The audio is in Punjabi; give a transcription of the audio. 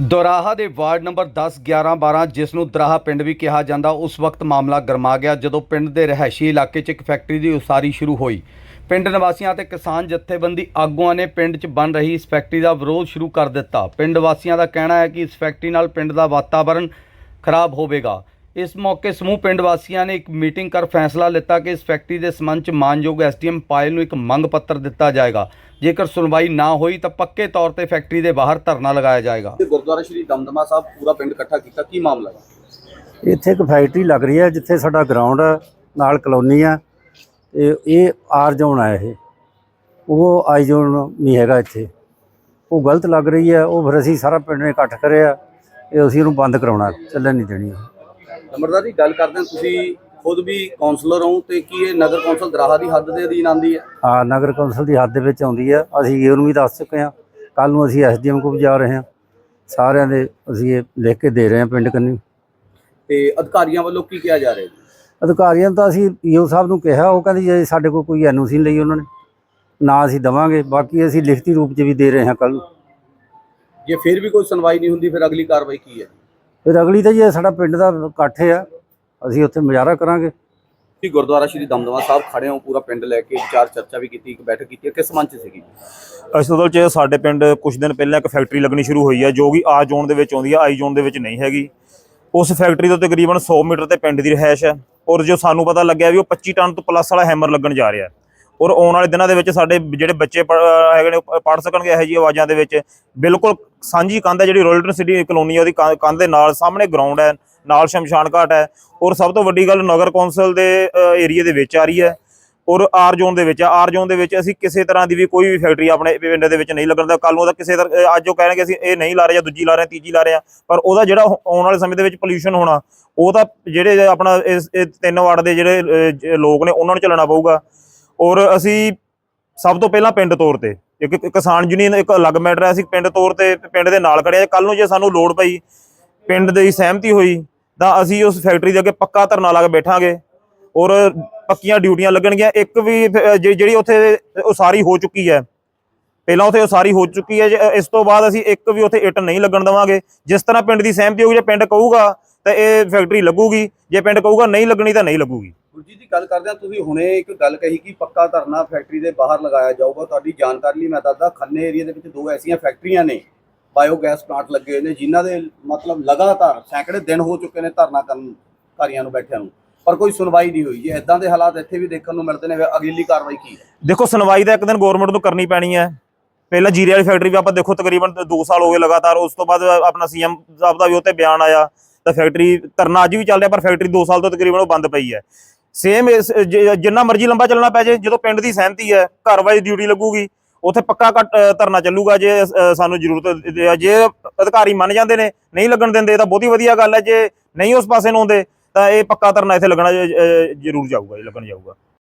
ਦੁਰਾਹਾ ਦੇ ਵਾਰਡ ਨੰਬਰ 10 11 12 ਜਿਸ ਨੂੰ ਦੁਰਾਹਾ ਪਿੰਡ ਵੀ ਕਿਹਾ ਜਾਂਦਾ, ਉਸ ਵਕਤ ਮਾਮਲਾ ਗਰਮਾ ਗਿਆ ਜਦੋਂ ਪਿੰਡ ਦੇ ਰਹਿائشੀ ਇਲਾਕੇ 'ਚ ਇੱਕ ਫੈਕਟਰੀ ਦੀ ਉਸਾਰੀ ਸ਼ੁਰੂ ਹੋਈ। ਪਿੰਡ ਨਿਵਾਸੀਆਂ ਤੇ ਕਿਸਾਨ ਜਥੇਬੰਦੀ ਆਗੂਆਂ ਨੇ ਪਿੰਡ 'ਚ ਬਣ ਰਹੀ ਇਸ ਫੈਕਟਰੀ ਦਾ ਵਿਰੋਧ ਸ਼ੁਰੂ ਕਰ ਦਿੱਤਾ। ਪਿੰਡ ਵਾਸੀਆਂ ਦਾ ਕਹਿਣਾ ਹੈ ਕਿ ਇਸ ਫੈਕਟਰੀ ਨਾਲ ਪਿੰਡ ਦਾ ਵਾਤਾਵਰਣ ਖਰਾਬ ਹੋਵੇਗਾ। ਇਸ ਮੌਕੇ ਸਮੂਹ ਪਿੰਡ ਵਾਸੀਆਂ ਨੇ ਇੱਕ ਮੀਟਿੰਗ ਕਰ ਫੈਸਲਾ ਲਿੱਤਾ ਕਿ ਇਸ ਫੈਕਟਰੀ ਦੇ ਸੰਬੰਧ 'ਚ ਮਾਨਯੋਗ ਐਸਡੀਐਮ ਪਾਇਲ ਨੂੰ ਇੱਕ ਮੰਗ ਪੱਤਰ ਦਿੱਤਾ ਜਾਏਗਾ। ਜੇਕਰ ਸੁਣਵਾਈ ਨਾ ਹੋਈ ਤਾਂ ਪੱਕੇ ਤੌਰ ਤੇ ਫੈਕਟਰੀ ਦੇ ਬਾਹਰ ਧਰਨਾ ਲਗਾਇਆ ਜਾਏਗਾ। ਗੁਰਦੁਆਰਾ ਸ਼੍ਰੀ ਦਮਦਮਾ ਸਾਹਿਬ ਪੂਰਾ ਪਿੰਡ ਇਕੱਠਾ ਕੀਤਾ ਕੀ ਮਾਮਲਾ ਹੈ? ਇੱਥੇ ਇੱਕ ਫੈਕਟਰੀ ਲੱਗ ਰਹੀ ਹੈ ਜਿੱਥੇ ਸਾਡਾ ਗਰਾਊਂਡ ਹੈ ਨਾਲ ਕਲੋਨੀ ਆ। ਤੇ ਇਹ ਆਰ ਜ਼ੋਨ ਆ ਇਹ। ਉਹ ਆਈ ਜ਼ੋਨ ਨਹੀਂ ਹੈਗਾ ਇੱਥੇ। ਉਹ ਗਲਤ ਲੱਗ ਰਹੀ ਹੈ ਉਹ ਫਿਰ ਅਸੀਂ ਸਾਰਾ ਪਿੰਡ ਨੇ ਇਕੱਠ ਕਰਿਆ ਇਹ ਅਸੀਂ ਉਹਨੂੰ ਬੰਦ ਕਰਾਉਣਾ ਚੱਲਣ ਨਹੀਂ ਦੇਣੀ। ਨੰਬਰਦਾਰ ਜੀ ਗੱਲ ਕਰਦੇ ਹਾਂ। ਤੁਸੀਂ ਖੁਦ ਵੀ ਕਾਉਂਸਲਰ ਹੋ ਤੇ ਕੀ ਇਹ ਨਗਰ ਕੌਂਸਲ ਦਰਾਹਾ ਦੀ ਹੱਦ ਦੇ ਅਧੀਨ ਆਉਂਦੀ ਹੈ? ਆ ਨਗਰ ਕੌਂਸਲ ਦੀ ਹੱਦ ਦੇ ਵਿੱਚ ਆਉਂਦੀ ਹੈ। ਅਸੀਂ ਉਹਨੂੰ ਵੀ ਦੱਸ ਚੁੱਕੇ ਹਾਂ। ਕੱਲ ਨੂੰ ਅਸੀਂ ਐਸਡੀਐਮ ਕੋਲ ਵੀ ਜਾ ਰਹੇ ਹਾਂ। ਸਾਰਿਆਂ ਦੇ ਅਸੀਂ ਇਹ ਲਿਖ ਕੇ ਦੇ ਰਹੇ ਹਾਂ ਪਿੰਡ ਕੰਨੀ। ਤੇ ਅਧਿਕਾਰੀਆਂ ਵੱਲੋਂ ਕੀ ਕਿਹਾ ਜਾ ਰਿਹਾ ਜੀ? ਅਧਿਕਾਰੀਆਂ ਤਾਂ ਅਸੀਂ ਈਓ ਸਾਹਿਬ ਨੂੰ ਕਿਹਾ ਉਹ ਕਹਿੰਦੇ ਜੇ ਸਾਡੇ ਕੋਲ ਕੋਈ ਐਨਓਸੀ ਨਹੀਂ ਲਈ ਉਹਨਾਂ ਨੇ। ਨਾ ਅਸੀਂ ਦਵਾਂਗੇ। ਬਾਕੀ ਅਸੀਂ ਲਿਖਤੀ ਰੂਪ 'ਚ ਵੀ ਦੇ ਰਹੇ ਹਾਂ ਕੱਲ ਜੇ ਫਿਰ ਵੀ ਕੋਈ ਸੁਣਵਾਈ ਨਹੀਂ ਹੁੰਦੀ ਫਿਰ ਅਗਲੀ ਕਾਰਵਾਈ ਕੀ ਹੈ? ਫਿਰ ਅਗਲੀ ਤਾਂ ਜੀ ਇਹ ਸਾਡਾ ਪਿੰਡ ਦਾ ਇਕੱਠ ਆ ਅਸੀਂ ਉੱਥੇ ਮੁਜ਼ਾਹਰਾ ਕਰਾਂਗੇ। ਤੁਸੀਂ ਗੁਰਦੁਆਰਾ ਸ਼੍ਰੀ ਦਮਦਮਾ ਸਾਹਿਬ ਖੜੇ ਹੋ ਪੂਰਾ ਪਿੰਡ ਲੈ ਕੇ ਵਿਚਾਰ ਚਰਚਾ ਵੀ ਕੀਤੀ ਇੱਕ ਬੈਠਕ ਕੀਤੀ। ਕਿਸ ਮੰਚ ਸੀਗੀ? ਅਸਲ ਚ ਸਾਡੇ ਪਿੰਡ ਕੁਝ ਦਿਨ ਪਹਿਲਾਂ ਇੱਕ ਫੈਕਟਰੀ ਲੱਗਣੀ ਸ਼ੁਰੂ ਹੋਈ ਹੈ ਜੋ ਕਿ ਆ ਜ਼ੋਨ ਦੇ ਵਿੱਚ ਆਉਂਦੀ ਹੈ ਆਈ ਜ਼ੋਨ ਦੇ ਵਿੱਚ ਨਹੀਂ ਹੈਗੀ। ਉਸ ਫੈਕਟਰੀ ਤੋਂ ਤਕਰੀਬਨ 100 ਮੀਟਰ ਤੇ ਪਿੰਡ ਦੀ ਰਿਹਾਇਸ਼ ਹੈ ਔਰ ਜੋ ਸਾਨੂੰ ਪਤਾ ਲੱਗਿਆ ਵੀ ਉਹ 25 ਟਨ ਤੋਂ ਪਲੱਸ ਵਾਲਾ ਹੈਮਰ ਲੱਗਣ ਜਾ ਰਿਹਾ। ਔਰ ਆਉਣ ਵਾਲੇ ਦਿਨਾਂ ਦੇ ਵਿੱਚ ਸਾਡੇ ਜਿਹੜੇ ਬੱਚੇ ਹੈਗੇ ਨੇ ਪੜ ਸਕਣਗੇ ਇਹੋ ਜਿਹੀ ਆਵਾਜ਼ਾਂ ਦੇ ਵਿੱਚ। ਬਿਲਕੁਲ ਸਾਂਝੀ ਕੰਧ ਹੈ ਜਿਹੜੀ ਰੋਇਲਟਨ ਸਿਟੀ ਕਲੋਨੀ ਹੈ ਉਹਦੀ ਕੰਧ ਦੇ ਨਾਲ ਸਾਹਮਣੇ ਗਰਾਊਂਡ ਹੈ ਨਾਲ ਸ਼ਮਸ਼ਾਨ ਘਾਟ ਹੈ ਔਰ ਸਭ ਤੋਂ ਵੱਡੀ ਗੱਲ ਨਗਰ ਕੌਂਸਲ ਦੇ ਏਰੀਆ ਦੇ ਵਿੱਚ ਆ ਰਹੀ ਹੈ ਔਰ ਆਰ ਜ਼ੋਨ ਦੇ ਵਿੱਚ ਆਰ ਜ਼ੋਨ ਦੇ ਵਿੱਚ ਅਸੀਂ ਕਿਸੇ ਤਰ੍ਹਾਂ ਦੀ ਵੀ ਕੋਈ ਵੀ ਫੈਕਟਰੀ ਆਪਣੇ ਪਿੰਡ ਦੇ ਵਿੱਚ ਨਹੀਂ ਲੱਗਣ ਦਾ ਕੱਲ ਨੂੰ ਉਹਦਾ ਕਿਸੇ ਤਰ੍ਹਾਂ ਅੱਜ ਉਹ ਕਹਿਣਗੇ ਅਸੀਂ ਇਹ ਨਹੀਂ ਲਾ ਰਹੇ ਜਾਂ ਦੂਜੀ ਲਾ ਰਹੇ ਹਾਂ, ਤੀਜੀ ਲਾ ਰਹੇ ਹਾਂ ਪਰ ਉਹਦਾ ਜਿਹੜਾ ਆਉਣ ਵਾਲੇ ਸਮੇਂ ਦੇ ਵਿੱਚ ਪੋਲੂਸ਼ਨ ਹੋਣਾ ਉਹ ਤਾਂ ਜਿਹੜੇ ਆਪਣਾ ਇਸ ਇਹ ਤਿੰਨ ਵਾਰਡ ਦੇ ਜਿਹੜੇ ਲੋਕ ਨੇ ਉਹਨਾਂ ਨੂੰ ਚੱਲਣਾ ਪਊਗਾ ਔਰ ਅਸੀਂ ਸਭ ਤੋਂ ਪਹਿਲਾਂ ਪਿੰਡ ਤੌਰ ਤੇ ਇੱਕ ਕਿਸਾਨ ਯੂਨੀਅਨ ਇੱਕ ਅਲੱਗ ਮੈਟਰ ਹੈ, ਅਸੀਂ ਪਿੰਡ ਤੌਰ ਤੇ ਪਿੰਡ ਦੇ ਨਾਲ ਖੜੇ ਆ ਕੱਲ ਨੂੰ ਜੇ ਸਾਨੂੰ ਲੋੜ ਪਈ, ਪਿੰਡ ਦੀ ਸਹਿਮਤੀ ਹੋਈ, ਤਾਂ ਅਸੀਂ ਉਸ ਫੈਕਟਰੀ ਦੇ ਅੱਗੇ ਪੱਕਾ ਧਰਨਾ ਲਾ ਕੇ ਬੈਠਾਂਗੇ ਔਰ ਪੱਕੀਆਂ ਡਿਊਟੀਆਂ ਲੱਗਣਗੀਆਂ। ਇੱਕ ਵੀ ਫ- ਜਿ- ਜਿਹੜੀ ਉੱਥੇ ਉਸਾਰੀ ਹੋ ਚੁੱਕੀ ਹੈ, ਪਹਿਲਾਂ ਉੱਥੇ ਉਸਾਰੀ ਹੋ ਚੁੱਕੀ ਹੈ, ਜੇ ਇਸ ਤੋਂ ਬਾਅਦ ਅਸੀਂ ਇੱਕ ਵੀ ਉੱਥੇ ਇੱਟ ਨਹੀਂ ਲੱਗਣ ਦੇਵਾਂਗੇ। ਜਿਸ ਤਰ੍ਹਾਂ ਪਿੰਡ ਦੀ ਸਹਿਮਤੀ ਹੋਊਗੀ, ਜੇ ਪਿੰਡ ਕਹੂਗਾ, ਤਾਂ ਇਹ ਫੈਕਟਰੀ ਲੱਗੂਗੀ। ਜੇ ਪਿੰਡ ਕਹੂਗਾ ਨਹੀਂ ਲੱਗਣੀ, ਤਾਂ ਨਹੀਂ ਲੱਗੂਗੀ। ਗੁਰਜੀਤ ਜੀ ਗੱਲ ਕਰਦੇ ਹਾਂ, ਤੁਸੀਂ ਹੁਣੇ ਇੱਕ ਗੱਲ ਕਹੀ ਕਿ ਪੱਕਾ ਧਰਨਾ ਫੈਕਟਰੀ ਦੇ ਬਾਹਰ ਲਗਾਇਆ ਜਾਊਗਾ। ਤੁਹਾਡੀ ਜਾਣਕਾਰੀ ਲਈ ਮੈਂ ਦੱਸਦਾ, ਖੰਨੇ ਏਰੀਆ ਦੇ ਵਿੱਚ ਦੋ ਐਸੀਆਂ ਫੈਕਟਰੀਆਂ ਨੇ ਬਾਇਓਗੈਸ ਪਲਾਂਟ ਲੱਗੇ ਹੋਏ ਨੇ, ਜਿਨ੍ਹਾਂ ਦੇ ਮਤਲਬ ਲਗਾਤਾਰ ਸੈਂਕੜੇ ਦਿਨ ਹੋ ਚੁੱਕੇ ਨੇ ਧਰਨਾ ਕਰਨ ਕਾਰੀਆਂ ਨੂੰ ਬੈਠਿਆਂ ਨੂੰ। ਪਰ ਕੋਈ ਸੁਣਵਾਈ ਨਹੀਂ ਹੋਈ ਜੇ। ਇਦਾਂ ਦੇ ਹਾਲਾਤ ਇੱਥੇ ਵੀ ਦੇਖਣ ਨੂੰ ਮਿਲਦੇ ਨੇ। ਅਗਲੀ ਕਾਰਵਾਈ ਕੀ ਹੈ? ਦੇਖੋ, ਸੁਣਵਾਈ ਤਾਂ ਇੱਕ ਦਿਨ ਗਵਰਨਮੈਂਟ ਨੂੰ ਕਰਨੀ ਪੈਣੀ ਹੈ। ਪਹਿਲਾਂ ਜੀਰੇ ਵਾਲੀ ਫੈਕਟਰੀ ਵੀ ਆਪਾਂ ਦੇਖੋ, ਤਕਰੀਬਨ 2 ਸਾਲ ਹੋ ਗਏ ਲਗਾਤਾਰ। ਉਸ ਤੋਂ ਬਾਅਦ ਆਪਣਾ ਸੀਐਮ ਸਾਹਿਬ ਦਾ ਵੀ ਉੱਤੇ ਬਿਆਨ ਆਇਆ। ਤਾਂ ਫੈਕਟਰੀ ਧਰਨਾ ਅੱਜ ਵੀ ਚੱਲ ਰਿਹਾ, ਪਰ ਫੈਕਟਰੀ 2 ਸਾਲ ਤੋਂ ਤਕਰੀਬਨ ਉਹ ਬੰਦ ਪਈ ਹੈ। ਸੇਮ ਜਿੰਨਾ ਮਰਜ਼ੀ ਲੰਬਾ ਚੱਲਣਾ ਪੈ ਜੇ, ਜਦੋਂ ਪਿੰਡ ਦੀ ਸਹਿਮਤੀ ਹੈ, ਘਰ ਵਾਈਜ਼ ਡਿਊਟੀ ਲੱਗੂਗੀ, ਉੱਥੇ ਪੱਕਾ ਕੱਟ- ਧਰਨਾ ਚੱਲੂਗਾ ਜੇ ਸਾਨੂੰ ਜ਼ਰੂਰਤ ਜੇ ਅਧਿਕਾਰੀ ਮੰਨ ਜਾਂਦੇ ਨੇ, ਨਹੀਂ ਲੱਗਣ ਦਿੰਦੇ, ਤਾਂ ਬਹੁਤੀ ਵਧੀਆ ਗੱਲ ਹੈ, ਜੇ ਨਹੀਂ ਉਸ ਪਾਸੇ ਨੂੰ ਆਉਂਦੇ, ਤਾਂ ਇਹ ਪੱਕਾ ਧਰਨਾ ਇੱਥੇ ਲੱਗਣਾ ਜ਼ਰੂਰ ਜਾਊਗਾ ਜੀ ਲੱਗਣ ਜਾਊਗਾ।